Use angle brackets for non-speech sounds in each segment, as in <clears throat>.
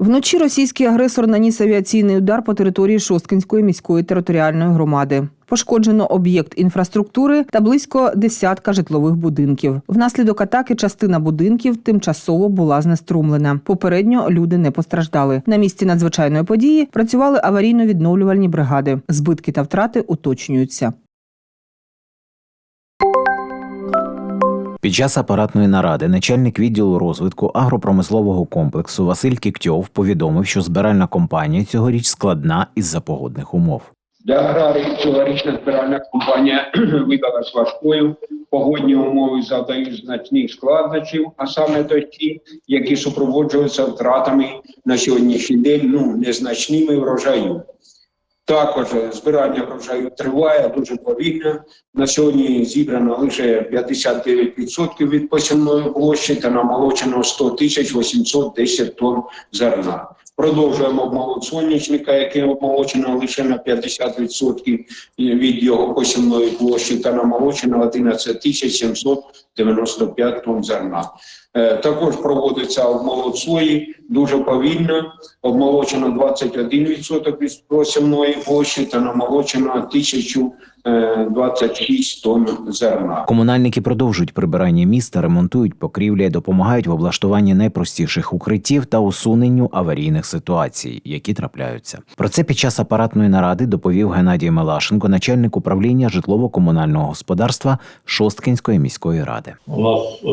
Вночі російський агресор наніс авіаційний удар по території Шосткинської міської територіальної громади. Пошкоджено об'єкт інфраструктури та близько десятка житлових будинків. Внаслідок атаки частина будинків тимчасово була знеструмлена. Попередньо люди не постраждали. На місці надзвичайної події працювали аварійно-відновлювальні бригади. Збитки та втрати уточнюються. Під час апаратної наради начальник відділу розвитку агропромислового комплексу Василь Кіктьов повідомив, що збиральна компанія цьогоріч складна із-за погодних умов. Для аграріїв цьогорічна збиральна компанія <clears throat> видалась важкою. Погодні умови завдають значних складнощів, а саме дощі, які супроводжуються втратами на сьогоднішній день ну, незначними врожаю. Також збирання врожаю триває дуже повільно. На сьогодні зібрано лише 59% від посівної площі та намолочено 100 тисяч 810 тонн зерна. Продовжуємо обмолот соняшника, який обмолочено лише на 50% від його посівної площі та намолочено 11 тисяч 795 тонн зерна. Е, Також проводиться обмолот сої дуже повільно. Обмолочено 21% від посівної площі та намолочено 1026 тонн зерна. Комунальники продовжують прибирання міста, ремонтують покрівлі, допомагають в облаштуванні найпростіших укриттів та усуненню аварійних ситуацій, які трапляються. Про це під час апаратної наради доповів Геннадій Мелашенко, начальник управління житлово-комунального господарства Шосткинської міської ради. У нас е,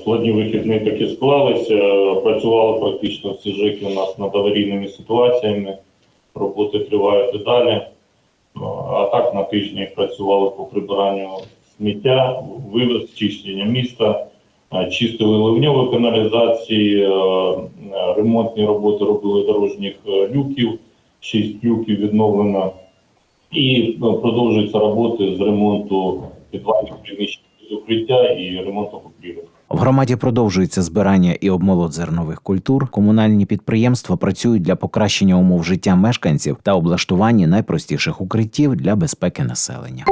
складні вихідні таки склалися. Працювали практично всі ЖЕКи у нас над аварійними ситуаціями. Роботи тривають і далі. Ну, А так на тижні працювали по прибиранню сміття, вивез, чищення міста, е, чистили ливньові каналізації, е, е, ремонтні роботи робили дорожніх люків, шість люків відновлено. І е, продовжуються роботи з ремонту підвальних приміщень укриття і ремонту покрівель. В громаді продовжується збирання і обмолот зернових культур. Комунальні підприємства працюють для покращення умов життя мешканців та облаштування найпростіших укриттів для безпеки населення.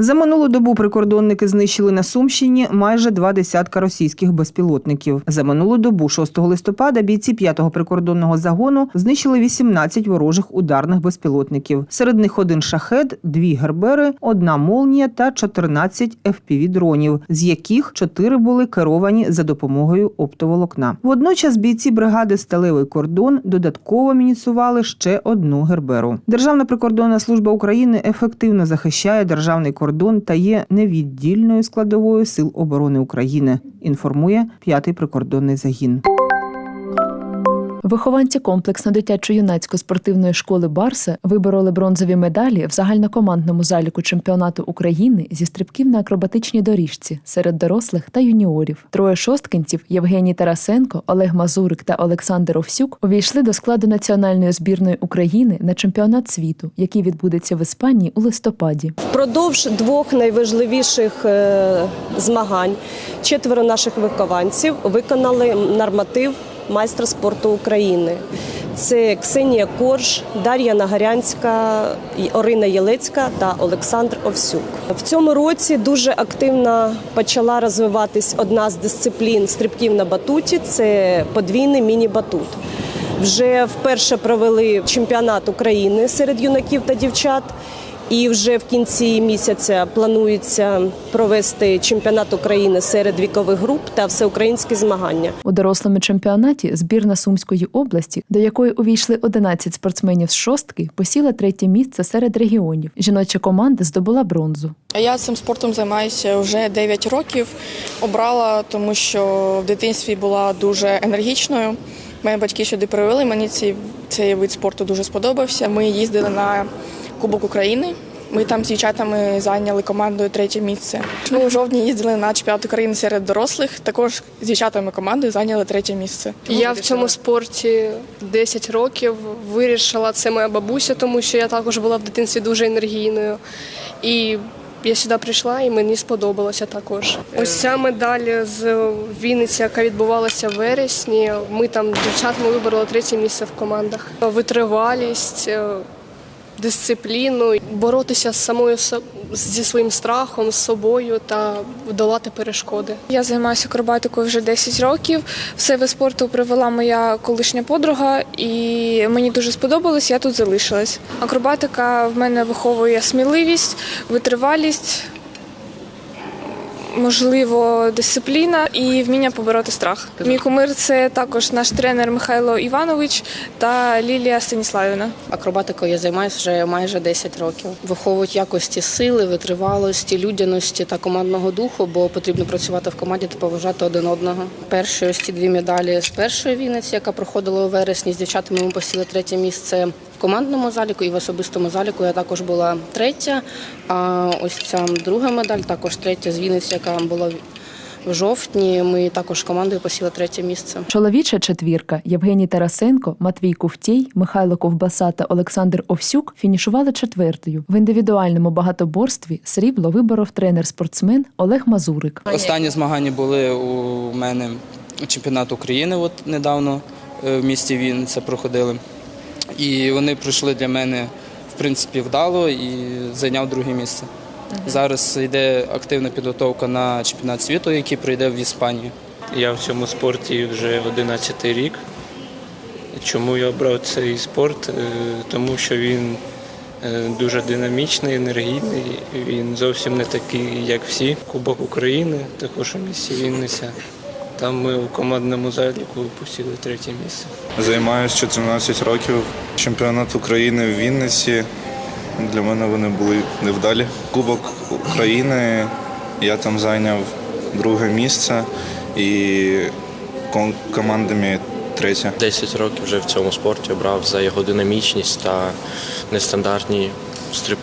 За минулу добу прикордонники знищили на Сумщині майже два десятка російських безпілотників. За минулу добу, 6 листопада, бійці 5-го прикордонного загону знищили 18 ворожих ударних безпілотників. Серед них один шахет, дві гербери, одна молнія та 14 FPV-дронів, з яких чотири були керовані за допомогою оптоволокна. Водночас бійці бригади Сталевий кордон додатково мінісували ще одну герберу. Державна прикордонна служба України ефективно захищає державний кордон та є невіддільною складовою сил оборони України. Інформує п'ятий прикордонний загін. Вихованці комплексно-дитячо-юнацької спортивної школи Барса вибороли бронзові медалі в загальнокомандному заліку чемпіонату України зі стрибків на акробатичній доріжці серед дорослих та юніорів. Троє шосткинців Євгеній Тарасенко, Олег Мазурик та Олександр Овсюк увійшли до складу національної збірної України на чемпіонат світу, який відбудеться в Іспанії у листопаді. Впродовж двох найважливіших е, змагань четверо наших вихованців виконали норматив майстра спорту України. Це Ксенія Корж, Дар'я Нагарянська, Орина Єлецька та Олександр Овсюк. В цьому році дуже активно почала розвиватись одна з дисциплін стрибків на батуті це подвійний міні-батут. Вже вперше провели чемпіонат України серед юнаків та дівчат. І вже в кінці місяця планується провести чемпіонат України серед вікових груп та всеукраїнські змагання. У дорослому чемпіонаті збірна Сумської області, до якої увійшли 11 спортсменів з шостки, посіла третє місце серед регіонів. Жіноча команда здобула бронзу. Я цим спортом займаюся вже 9 років. Обрала, тому що в дитинстві була дуже енергічною. Мої батьки сюди привели. Мені цей, цей вид спорту дуже сподобався. Ми їздили на Кубок України. Ми там з дівчатами зайняли командою третє місце. Ми у жовтні їздили на чемпіонат України серед дорослих. Також з дівчатами командою зайняли третє місце. Я в цьому спорті 10 років вирішила це моя бабуся, тому що я також була в дитинстві дуже енергійною. І я сюди прийшла і мені сподобалося також. Ось ця медаль з Вінниці, яка відбувалася в вересні. Ми там дівчатами вибороли третє місце в командах. Витривалість, дисципліну, боротися з самою зі своїм страхом, з собою та долати перешкоди. Я займаюся акробатикою вже 10 років. Все ви спорту привела моя колишня подруга, і мені дуже сподобалось, я тут залишилась. Акробатика в мене виховує сміливість, витривалість, можливо, дисципліна і вміння побороти страх. Мій кумир це також наш тренер Михайло Іванович та Лілія Станіславівна. Акробатикою я займаюся вже майже 10 років. Виховують якості сили, витривалості, людяності та командного духу, бо потрібно працювати в команді та поважати один одного. Перші ось ці дві медалі з першої Вінниці, яка проходила у вересні. З дівчатами ми посіли третє місце в командному заліку і в особистому заліку я також була третя. А ось ця друга медаль також третя з Вінниці, яка була в жовтні. Ми також командою посіли третє місце. Чоловіча четвірка Євгеній Тарасенко, Матвій Ковтєй, Михайло Ковбаса та Олександр Овсюк фінішували четвертою. В індивідуальному багатоборстві срібло виборов тренер-спортсмен Олег Мазурик. Останні змагання були у мене чемпіонат України, от недавно е, в місті Вінниця проходили. І вони пройшли для мене в принципі вдало і зайняв друге місце. Зараз йде активна підготовка на чемпіонат світу, який пройде в Іспанії. Я в цьому спорті вже 11 рік. Чому я обрав цей спорт? Е, Тому що він е, дуже динамічний, енергійний. Він зовсім не такий, як всі. Кубок України, також у місті Вінниця. Там ми у командному заліку посіли третє місце. Займаюся 14 років. Чемпіонат України в Вінниці. Для мене вони були невдалі. Кубок України. Я там зайняв друге місце і ком- командами третє. 10 років вже в цьому спорті обрав за його динамічність та нестандартні стрибки.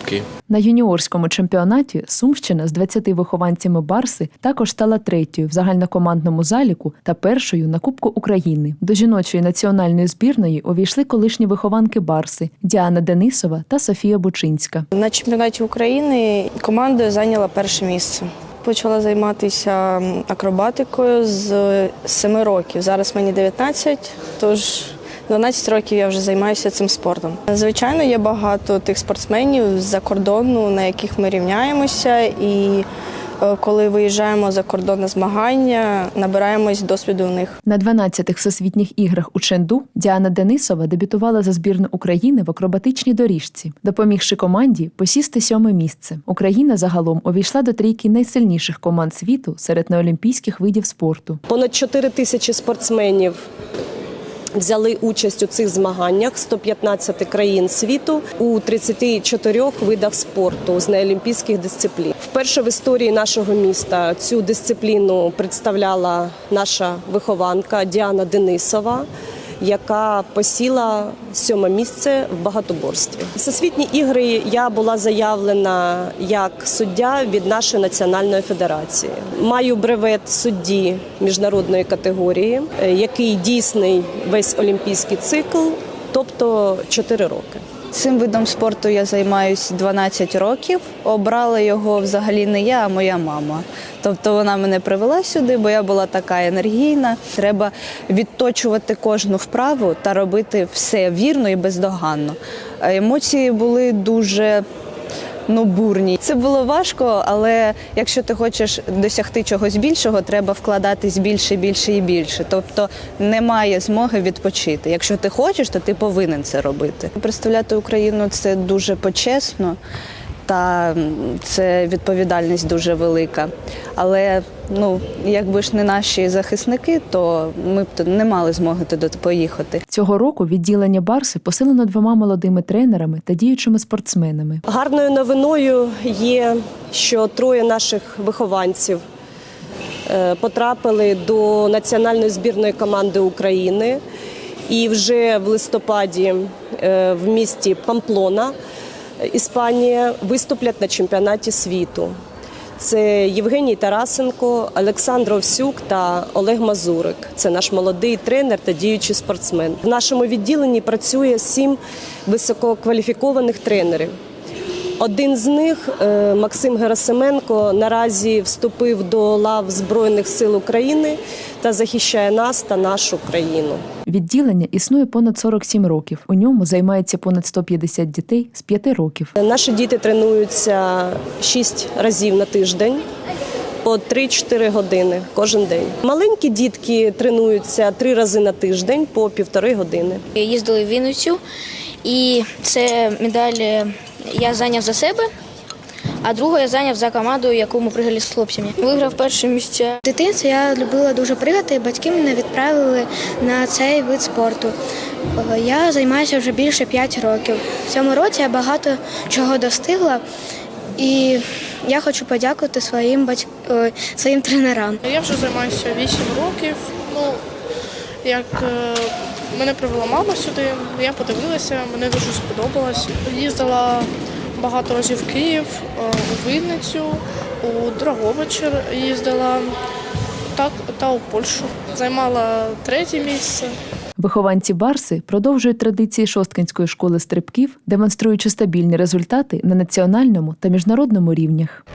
На юніорському чемпіонаті Сумщина з 20 вихованцями Барси також стала третьою в загальнокомандному заліку та першою на Кубку України. До жіночої національної збірної увійшли колишні вихованки Барси Діана Денисова та Софія Бучинська. На чемпіонаті України командою зайняла перше місце. Почала займатися акробатикою з 7 років. Зараз мені 19, тож 12 років я вже займаюся цим спортом. Звичайно, є багато тих спортсменів з-за кордону, на яких ми рівняємося, і е, коли виїжджаємо за кордон на змагання, набираємось досвіду у них. На 12-х всесвітніх іграх у Ченду Діана Денисова дебютувала за збірну України в акробатичній доріжці, допомігши команді посісти сьоме місце. Україна загалом увійшла до трійки найсильніших команд світу серед неолімпійських видів спорту. Понад 4 тисячі спортсменів взяли участь у цих змаганнях 115 країн світу у 34 видах спорту з неолімпійських дисциплін. Вперше в історії нашого міста цю дисципліну представляла наша вихованка Діана Денисова. Яка посіла сьоме місце в багатоборстві. Всесвітні ігри я була заявлена як суддя від нашої національної федерації. Маю бревет судді міжнародної категорії, е, який дійсний весь олімпійський цикл, тобто 4 роки. Цим видом спорту я займаюся 12 років. Обрала його взагалі не я, а моя мама. Тобто вона мене привела сюди, бо я була така енергійна. Треба відточувати кожну вправу та робити все вірно і бездоганно. Емоції були дуже ну, бурні. Це було важко, але якщо ти хочеш досягти чогось більшого, треба вкладатись більше, більше і більше. Тобто немає змоги відпочити. Якщо ти хочеш, то ти повинен це робити. Представляти Україну це дуже почесно. Та це відповідальність дуже велика. Але ну, якби ж не наші захисники, то ми б не мали змоги туди поїхати. Цього року відділення Барси посилено двома молодими тренерами та діючими спортсменами. Гарною новиною є, що троє наших вихованців е, потрапили до національної збірної команди України. І вже в листопаді е, в місті Памплона, Іспанія, виступлять на чемпіонаті світу. Це Євгеній Тарасенко, Олександр Овсюк та Олег Мазурик. Це наш молодий тренер та діючий спортсмен. В нашому відділенні працює сім висококваліфікованих тренерів. Один з них, е, Максим Герасименко, наразі вступив до лав Збройних сил України та захищає нас та нашу країну. Відділення існує понад 47 років. У ньому займається понад 150 дітей з 5 років. Наші діти тренуються 6 разів на тиждень. По 3-4 години кожен день. Маленькі дітки тренуються три рази на тиждень по півтори години. Їздили в Вінницю, і це медаль е, я зайняв за себе, а другу я зайняв за команду, яку ми пригали з хлопцями. Виграв перше місце. В дитинстві я любила дуже пригати, і батьки мене відправили на цей вид спорту. Е, Я займаюся вже більше 5 років. В цьому році я багато чого достигла, і я хочу подякувати своїм батьк... своїм тренерам. Я вже займаюся 8 років. Ну, як е, мене привела мама сюди, я подивилася, мені дуже сподобалось. Їздила багато разів в Київ, е, у Вінницю, у Драгобичер їздила, так, та у Польщу. Займала третє місце. Вихованці Барси продовжують традиції Шосткинської школи стрибків, демонструючи стабільні результати на національному та міжнародному рівнях.